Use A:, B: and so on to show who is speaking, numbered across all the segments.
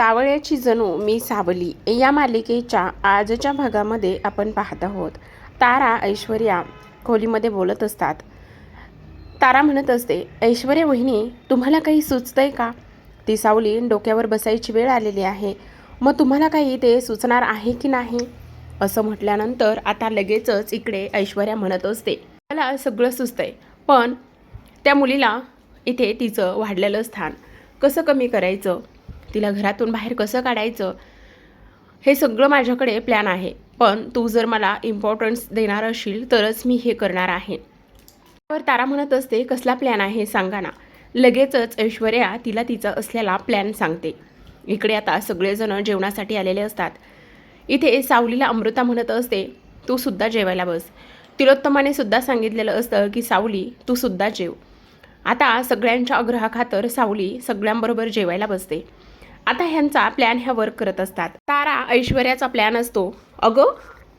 A: सावळ्याची जणू मी सावली. या मालिकेच्या आजच्या भागामध्ये आपण पाहत आहोत. तारा ऐश्वर्या खोलीमध्ये बोलत असतात. तारा म्हणत असते ऐश्वर्या वहिनी तुम्हाला काही सुचतंय का ती सावली डोक्यावर बसायची वेळ आलेली आहे. मग तुम्हाला काही ते सुचणार आहे की नाही असं म्हटल्यानंतर आता लगेचच इकडे ऐश्वर्या म्हणत असते मला सगळं सुचतंय. पण त्या मुलीला इथे तिचं वाढलेलं स्थान कसं कमी करायचं? तिला घरातून बाहेर कसं काढायचं? हे सगळं माझ्याकडे प्लॅन आहे. पण तू जर मला इम्पॉर्टन्स देणार असशील तरच मी हे करणार आहे. तर तारा म्हणत असते कसला प्लॅन आहे सांगा ना. लगेचच ऐश्वर्या तिला तिचा असलेला प्लॅन सांगते. इकडे आता सगळेजण जेवणासाठी आलेले असतात. इथे सावलीला अमृता म्हणत असते तू सुद्धा जेवायला बस. तिलोत्तमाने सुद्धा सांगितलेलं असतं की सावली तू सुद्धा जेव. आता सगळ्यांच्या आग्रहाखातर सावली सगळ्यांबरोबर जेवायला बसते. आता ह्यांचा प्लॅन ह्या वर्क करत असतात. तारा ऐश्वर्याचा प्लॅन असतो. अगं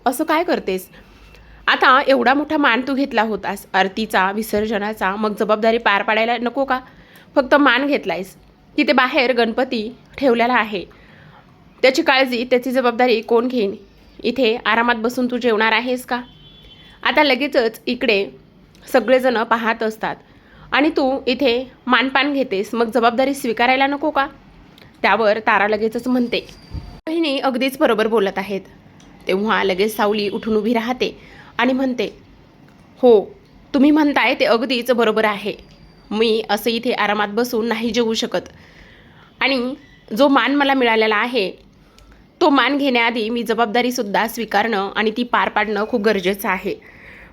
A: असं काय करतेस? आता एवढा मोठा मान तू घेतला होतास. आरतीचा विसर्जनाचा मग जबाबदारी पार पाडायला नको का? फक्त मान घेतलायस. तिथे बाहेर गणपती ठेवलेला आहे. त्याची काळजी त्याची जबाबदारी कोण घेईन? इथे आरामात बसून तू जेवणार आहेस का? आता लगेचच इकडे सगळेजण पाहत असतात. आणि तू इथे मानपान घेतेस. मग जबाबदारी स्वीकारायला नको का? त्यावर तारा लगेचच म्हणते. बहिणी अगदीच बरोबर बोलत आहेत. तेव्हा लगेच सावली उठून उभी राहते आणि म्हणते हो तुम्ही म्हणताय ते अगदीच बरोबर आहे. मी असं इथे आरामात बसून नाही जेवू शकत. आणि जो मान मला मिळालेला आहे तो मान घेण्याआधी मी जबाबदारीसुद्धा स्वीकारणं आणि ती पार पाडणं खूप गरजेचं आहे.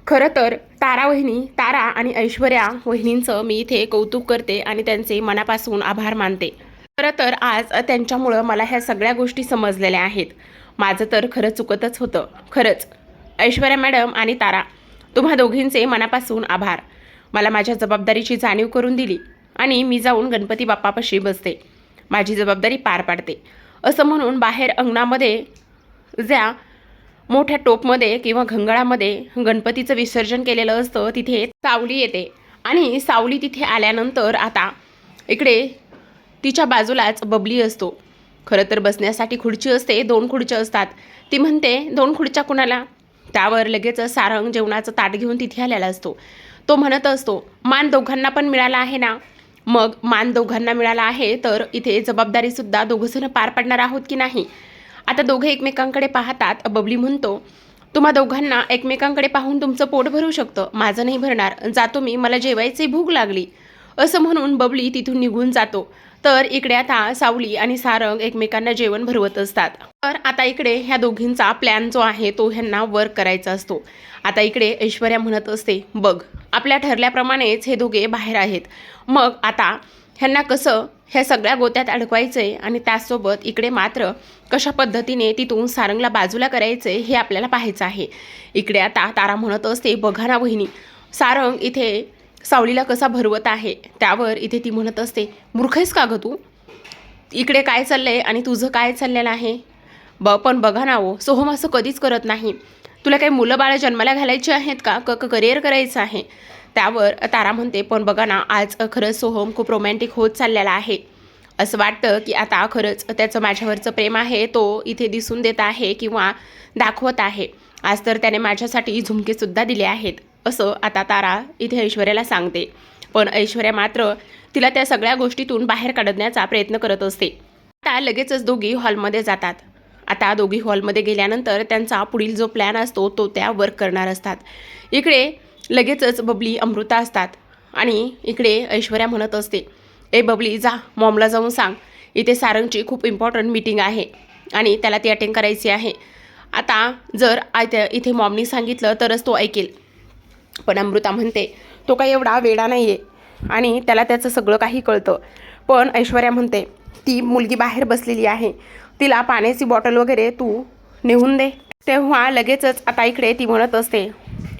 A: खरं तर तारा वहिनी तारा आणि ऐश्वर्या वहिनींचं मी इथे कौतुक करते आणि त्यांचे मनापासून आभार मानते. खरं तर आज त्यांच्यामुळं मला ह्या सगळ्या गोष्टी समजलेल्या आहेत. माझं तर खरं चुकतच होतं. खरंच. ऐश्वर्या मॅडम आणि तारा तुम्हा दोघींचे मनापासून आभार. मला माझ्या जबाबदारीची जाणीव करून दिली आणि मी जाऊन गणपती बाप्पापाशी बसते. माझी जबाबदारी पार पाडते. असं म्हणून बाहेर अंगणामध्ये ज्या मोठ्या टोपमध्ये किंवा घंगळामध्ये गणपतीचं विसर्जन केलेलं असतं तिथे सावली येते. आणि सावली तिथे आल्यानंतर आता इकडे तिच्या बाजूलाच बबली असतो. खरं तर बसण्यासाठी खुर्ची असते दोन खुर्च्या असतात. ती म्हणते दोन खुर्च्या कुणाला? त्यावर लगेच सारंग जेवणाचं ताट घेऊन तिथे आलेला असतो. तो म्हणत असतो मान दोघांना पण मिळाला आहे ना? मग मान दोघांना मिळाला आहे तर इथे जबाबदारीसुद्धा दोघंजणं पार पाडणार आहोत की नाही? आता दोघे एकमेकांकडे पाहतात बबली म्हणतो तुम्हा दोघांना एकमेकांकडे पाहून तुमचं पोट भरू शकतं. माझं नाही भरणार. जातो मी. मला जेवायची भूक लागली. असं म्हणून बबली तिथून निघून जातो. तर इकडे आता सावली आणि सारंग एकमेकांना जेवण भरवत असतात. तर आता इकडे ह्या दोघींचा प्लॅन जो आहे तो ह्यांना वर्क करायचा असतो. आता इकडे ऐश्वर्या म्हणत असते बघ आपल्या ठरल्याप्रमाणेच हे दोघे बाहेर आहेत. मग आता ह्यांना कसं ह्या सगळ्या गोत्यात अडकवायचंय आणि त्याचसोबत इकडे मात्र कशा पद्धतीने तिथून सारंगला बाजूला करायचंय हे आपल्याला पाहायचं आहे. इकडे आता तारा म्हणत असते बघा ना वहिनी सारंग इथे सावलीला कसा भरवत आहे त्यावर इथे ती म्हणत असते मूर्ख आहेस का गं तू? इकडे काय चाललं आहे आणि तुझं काय चाललेलं आहे? ब पण बघा ना हो सोहम असं कधीच करत नाही. तुला काही मुलं बाळं जन्माला घालायची आहेत का? क करिअर करायचं आहे. त्यावर तारा म्हणते पण बघा ना आज खरंच सोहम खूप रोमॅन्टिक होत चाललेला आहे. असं वाटतं की आता खरंच त्याचं माझ्यावरचं प्रेम आहे तो इथे दिसून देत आहे किंवा दाखवत आहे. आज तर त्याने माझ्यासाठी झुमकेसुद्धा दिले आहेत. असं आता तारा इथे ऐश्वर्याला सांगते. पण ऐश्वर्या मात्र तिला त्या सगळ्या गोष्टीतून बाहेर काढण्याचा प्रयत्न करत असते. आता लगेचच दोघी हॉलमध्ये जातात. आता दोघी हॉलमध्ये गेल्यानंतर त्यांचा पुढील जो प्लॅन असतो तो त्या वर्क करणार असतात. इकडे लगेचच बबली अमृता असतात आणि इकडे ऐश्वर्या म्हणत असते ए बबली जा मॉमला जाऊन सांग. इथे सारंगची खूप इम्पॉर्टंट मीटिंग आहे आणि त्याला ती अटेंड करायची आहे. आता जर आय- इथे मॉमनी सांगितलं तरच तो ऐकेल. पण अमृता म्हणते तो काही एवढा वेडा नाही आहे आणि त्याला त्याचं सगळं काही कळतं. पण ऐश्वर्या म्हणते ती मुलगी बाहेर बसलेली आहे. तिला पाण्याची बॉटल वगैरे तू नेऊन दे. तेव्हा लगेचच आता इकडे ती म्हणत असते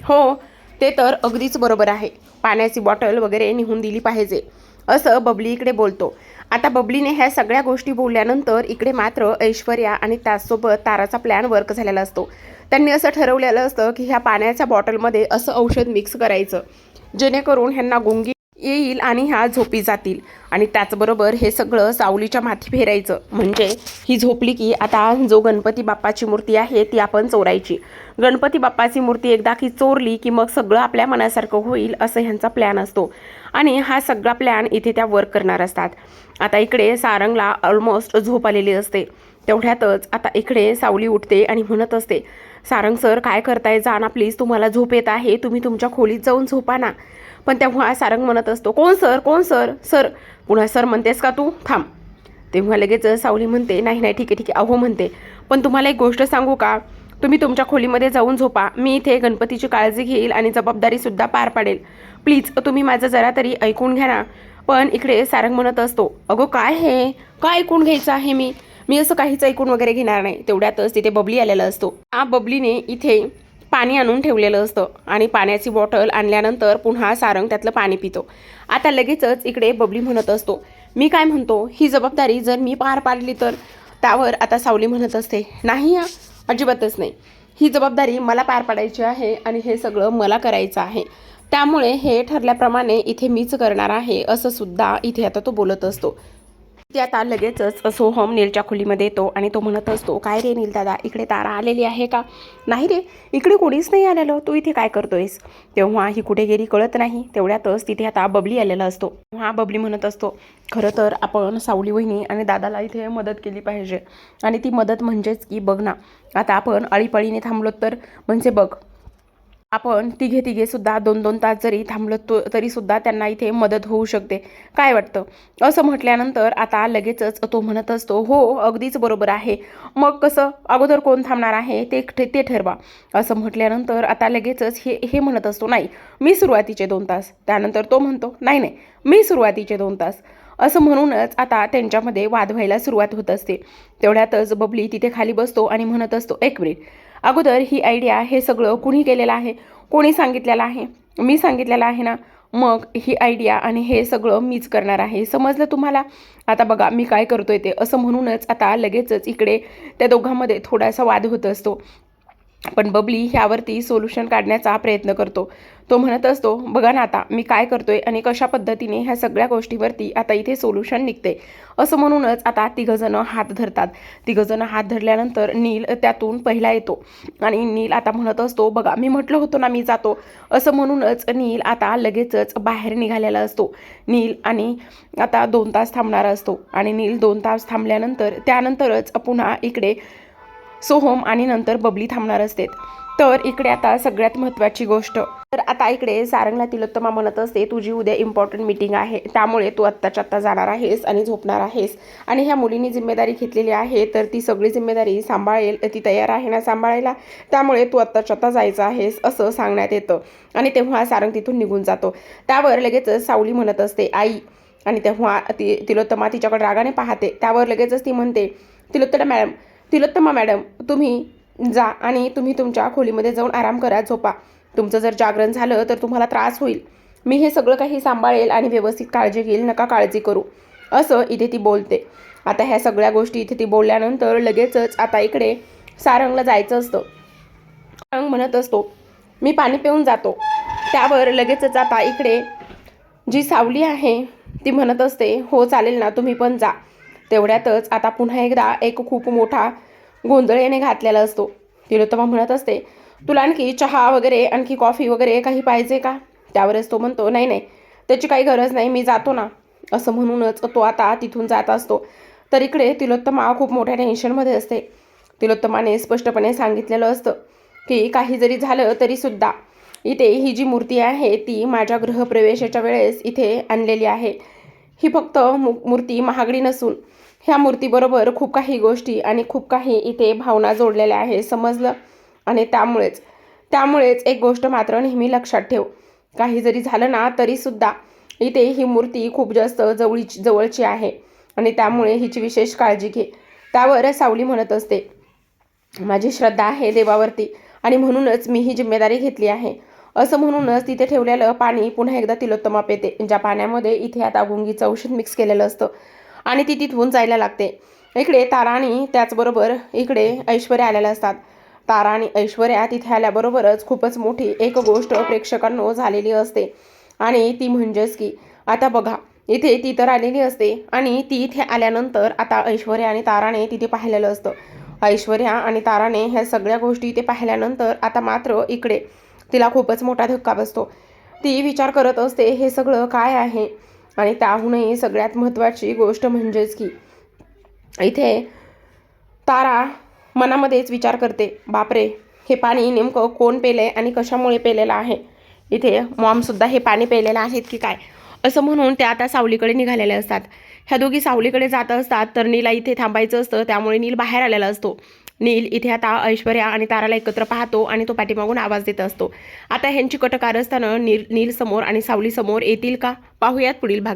A: हो ते तर अगदीच बरोबर आहे. पाण्याची बॉटल वगैरे निघून दिली पाहिजे. असं बबली इकडे बोलतो. आता बबलीने ह्या सगळ्या गोष्टी बोलल्यानंतर इकडे मात्र ऐश्वर्या आणि त्याचसोबत ताराचा प्लॅन वर्क झालेला असतो. त्यांनी असं ठरवलेलं असतं की ह्या पाण्याच्या बॉटलमध्ये असं औषध मिक्स करायचं. जेणेकरून ह्यांना गुंगी येईल आणि ह्या झोपी जातील. आणि त्याचबरोबर हे सगळं सावलीच्या माथी फेरायचं. म्हणजे ही झोपली की आता जो गणपती बाप्पाची मूर्ती आहे ती आपण चोरायची. गणपती बाप्पाची मूर्ती एकदा की चोरली की मग सगळं आपल्या मनासारखं होईल असं ह्यांचा प्लॅन असतो. आणि हा सगळा प्लॅन इथे त्या वर्क करणार असतात. आता इकडे सारंगला ऑलमोस्ट झोप आलेली असते. तेवढ्यातच आता इकडे सावली उठते आणि म्हणत असते सारंग सर काय करताय जा ना प्लीज तुम्हाला झोप येत आहे तुम्ही तुमच्या खोलीत जाऊन झोपा ना. पण तेव्हा सारंग म्हणत असतो कोण सर कोण सर? सर पुन्हा सर म्हणतेस का तू? थांब. तेव्हा लगेच सावली म्हणते नाही नाही ठीक आहे ठीक आहे. अहो म्हणते पण तुम्हाला एक गोष्ट सांगू का? तुम्ही तुमच्या खोलीमध्ये जाऊन झोपा. मी इथे गणपतीची काळजी घेईल आणि जबाबदारीसुद्धा पार पाडेल. प्लीज तुम्ही माझं जरा तरी ऐकून घ्या ना. पण इकडे सारंग म्हणत असतो अगो काय हे? काय ऐकून घ्यायचं आहे मी? मी असं काहीच ऐकून वगैरे घेणार नाही. तेवढ्यातच तिथे बबली आलेला असतो. हा बबलीने इथे पाणी आणून ठेवलेलं असतं आणि पाण्याची बॉटल आणल्यानंतर पुन्हा सारंग त्यातलं पाणी पितो. आता लगेचच इकडे बबली म्हणत असतो मी काय म्हणतो? ही जबाबदारी जर मी पार पाडली तर? त्यावर आता सावली म्हणत असते नाही या अजिबातच नाही. ही जबाबदारी मला पार पाडायची आहे आणि हे सगळं मला करायचं आहे. त्यामुळे हे ठरल्याप्रमाणे इथे मीच करणार आहे असं सुद्धा इथे आता तो बोलत असतो. ते आता लगेचच सोहम नीलच्या खोलीमध्ये येतो आणि तो म्हणत असतो काय रे नील दादा इकडे तारा आलेली आहे का? नाही रे इकडे कोणीच नाही आलेलं. तू इथे काय करतोयस? तेव्हा ही कुठे गेली कळत नाही. तेवढ्यातच तिथे आता बबली आलेला असतो. हा बबली म्हणत असतो खरं तर आपण सावली वहिनी आणि दादाला इथे मदत केली पाहिजे. आणि ती मदत म्हणजेच की बघ ना आता आपण अळीपळीने थांबलो तर? म्हणजे बघ आपण तिघे तिघे सुद्धा दोन दोन तास जरी थांबलो तो तरी सुद्धा त्यांना इथे मदत होऊ शकते. काय वाटतं? असं म्हटल्यानंतर आता लगेचच तो म्हणत असतो हो अगदीच बरोबर आहे. मग कसं? अगोदर कोण थांबणार आहे? ते ते ठरवा. असं म्हटल्यानंतर आता लगेचच हे हे म्हणत असतो नाही मी सुरुवातीचे दोन तास. त्यानंतर तो म्हणतो नाही नाही मी सुरुवातीचे दोन तास. असं म्हणूनच आता त्यांच्यामध्ये वाद व्हायला सुरुवात होत असते. तेवढ्यातच बबली तिथे खाली बसतो आणि म्हणत असतो एक मिनिट अगोदर ही आयडिया हे सगळं कुणी केलेलं आहे? कोणी सांगितलेलं आहे? मी सांगितलेलं आहे ना? मग ही आयडिया आणि हे सगळं मीच करणार आहे. समजलं तुम्हाला? आता बघा मी काय करतोय ते? असं म्हणूनच आता लगेचच इकडे त्या दोघांमध्ये थोडासा वाद होत असतो. पण बबली ह्यावरती सोल्युशन काढण्याचा प्रयत्न करतो. तो म्हणत असतो बघा ना आता मी काय करतोय आणि कशा पद्धतीने ह्या सगळ्या गोष्टीवरती आता इथे सोल्युशन निघते. असं म्हणूनच आता तिघंजणं हात धरतात. तिघंजणं हात धरल्यानंतर नील त्यातून पहिला येतो आणि नील आता म्हणत असतो बघा मी म्हटलं होतो ना मी जातो. असं म्हणूनच नील आता लगेचच बाहेर निघालेला असतो. नील आणि आता दोन तास थांबणारा असतो आणि नील दोन तास थांबल्यानंतर त्यानंतरच पुन्हा इकडे सोहम आणि नंतर बबली थांबणार असते तर इकडे आता सगळ्यात महत्त्वाची गोष्ट. तर आता इकडे सारंगला तिलोत्तमा म्हणत असते तुझी उद्या इम्पॉर्टंट मीटिंग आहे. त्यामुळे तू आत्ताच्या आत्ता जाणार आहेस आणि झोपणार आहेस. आणि ह्या मुलीने जिम्मेदारी घेतलेली आहे तर ती सगळी जिम्मेदारी सांभाळेल ती तयार आहे ना सांभाळायला. त्यामुळे तू आत्ताच्या आत्ता जायचं आहेस असं सांगण्यात येतं. आणि तेव्हा सारंग तिथून निघून जातो. त्यावर लगेचच सावली म्हणत असते आई. आणि तेव्हा ती तिलोत्तमा तिच्याकडे रागाने पाहते. त्यावर लगेचच ती म्हणते तिलोत्तमा मॅडम तिलोत्तमा मॅडम तुम्ही जा आणि तुम्ही तुमच्या खोलीमध्ये जाऊन आराम करा झोपा. तुमचं जर जागरण झालं तर तुम्हाला त्रास होईल. मी हे सगळं काही सांभाळेल आणि व्यवस्थित काळजी घेईल नका काळजी करू. असं इथे ती बोलते. आता ह्या सगळ्या गोष्टी इथे ती बोलल्यानंतर लगेचच आता इकडे सारंगला जायचं असतं. सारंग म्हणत असतो मी पाणी पिऊन जातो. त्यावर लगेचच आता इकडे जी सावली आहे ती म्हणत असते हो चालेल ना तुम्ही पण जा. तेवढ्यातच आता पुन्हा एकदा एक खूप मोठा गोंधळ याने घातलेला असतो. तिलोत्तमा म्हणत असते तुला आणखी चहा वगैरे आणखी कॉफी वगैरे काही पाहिजे का? त्यावरच तो म्हणतो नाही नाही त्याची काही गरज नाही मी जातो ना. असं म्हणूनच तो आता तिथून जात असतो. तर इकडे तिलोत्तमा खूप मोठ्या टेन्शनमध्ये असते. तिलोत्तमाने स्पष्टपणे सांगितलेलं असतं की काही जरी झालं तरीसुद्धा इथे ही जी मूर्ती आहे ती माझ्या गृहप्रवेशाच्या वेळेस इथे आणलेली आहे. ही फक्त मू मूर्ती महागडी नसून ह्या मूर्तीबरोबर खूप काही गोष्टी आणि खूप काही इथे भावना जोडलेल्या आहे समजलं? आणि त्यामुळेच त्यामुळेच एक गोष्ट मात्र नेहमी लक्षात ठेव. काही जरी झालं ना तरीसुद्धा इथे ही मूर्ती खूप जास्त जवळीची जवळची आहे. आणि त्यामुळे हिची विशेष काळजी घे. त्यावर सावली म्हणत असते माझी श्रद्धा आहे देवावरती आणि म्हणूनच मी ही जिम्मेदारी घेतली आहे. असं म्हणूनच तिथे ठेवलेलं पाणी पुन्हा एकदा तिलोत्तमा पेते ज्या पाण्यामध्ये इथे आता गुंगीचं औषध मिक्स केलेलं असतं आणि ती तिथून जायला लागते. इकडे तारा आणि त्याचबरोबर इकडे ऐश्वर्या आलेल्या असतात. तारा आणि ऐश्वर्या तिथे आल्याबरोबरच खूपच मोठी एक गोष्ट प्रेक्षकांनो झालेली असते. आणि ती म्हणजेच की आता बघा इथे ती तर आलेली असते आणि ती इथे आल्यानंतर आता ऐश्वर्या आणि ताराने तिथे पाहिलेलं असतं. ऐश्वर्या आणि ताराने ह्या सगळ्या गोष्टी इथे पाहिल्यानंतर आता मात्र इकडे तिला खूपच मोठा धक्का बसतो. ती विचार करत असते हे सगळं काय आहे? आणि त्याहूनही सगळ्यात महत्त्वाची गोष्ट म्हणजेच की इथे तारा मनामध्येच विचार करते बापरे हे पाणी नेमकं कोण पेलं आहे आणि कशामुळे पेलेलं आहे? इथे मॉमसुद्धा हे पाणी पेलेलं आहेत की काय? असं म्हणून त्या आता सावलीकडे निघालेल्या असतात. ह्या दोघी सावलीकडे जात असतात तर नीला इथे थांबायचं असतं त्यामुळे नील बाहेर आलेला असतो. नील इथे आता ऐश्वर्या आणि ताराला एकत्र पाहतो आणि तो पाठीमागून आवाज देत असतो. आता ह्यांची कटकार असताना नील नील समोर आणि सावली समोर येतील का? पाहूयात पुढील भाग